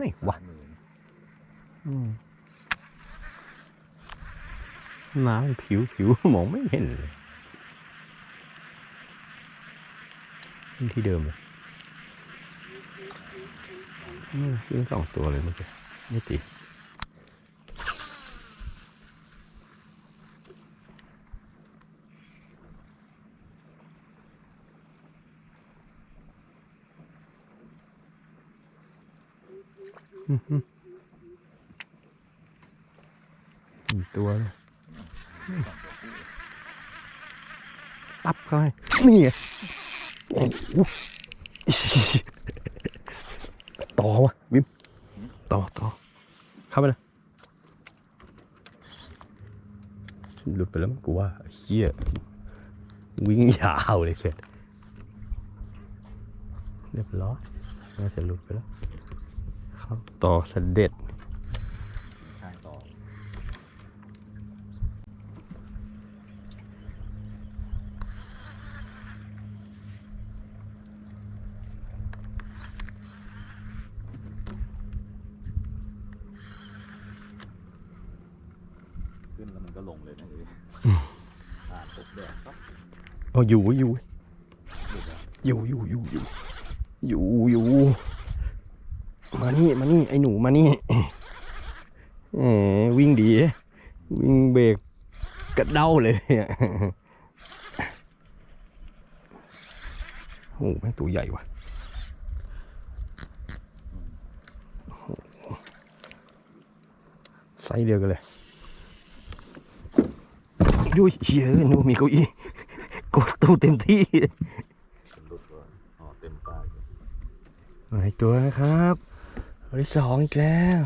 นี่วะมืออืมน้ำผิวผิวมองไม่เห็นเลยนี่ที่เดิมเลยอืมขึ้นสองตัวเลยเมื่อกี้ไม่ติดอื้อหืออีก ตัวเลยตับเข้าให้นี่ไงโอ้โหต่อวะวิมต่อต่อเข้าไปเลยหลุดไปแล้วกูว่าเฮียวิ่งยาวเลยเสร็จเรียบร้อยน่าจะหลุดไปแล้ว เข้าต่อเสด็จข้างต่อขึ้นแล้วมันก็ลงเลยนะเลยผ่านตกแดดปั๊บเอาอยู่อยู่ หลุดแล้วอยู่อยู่อยู่อยู่อยู่อยู่ มานี่มานี่ไอ้หนูมานี่แหมวิ่งดี วิ่งเบรกกระเด้าเลยอะโอ้โหแม่งตัวใหญ่ว่ะโอ้โหไซส์เดียวกันเลยยุ้ยเชี่ยหนูมีเก้าอี้กดตู้เต็มที่มันหลุดก่อนอ๋อเต็มปากเลยมาอีกตัวนะครับ ตัวที่สองอีกแล้ว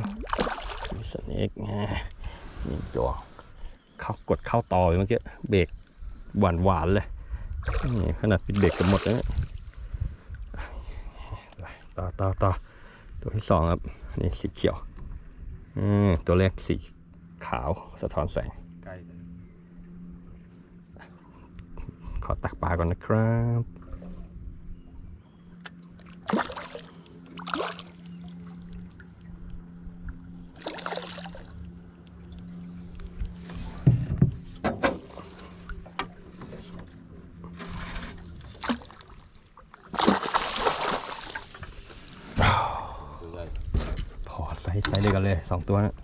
มีสเนกไงนี่อีกตัวเข้ากดเข้าต่ออยู่เมื่อกี้เบรกหวานหวานๆเลยนี่ขนาดปิดเบรกกันหมดแล้วเนี่ยไปต่อต่อต่อตัวที่สองครับนี่สีเขียวอืมตัวแรกสีขาวสะท้อนแสงใกล้เลยขอตักปลาก่อนนะครับ อใส่ใส่เลยกันเลยสองตัวนะ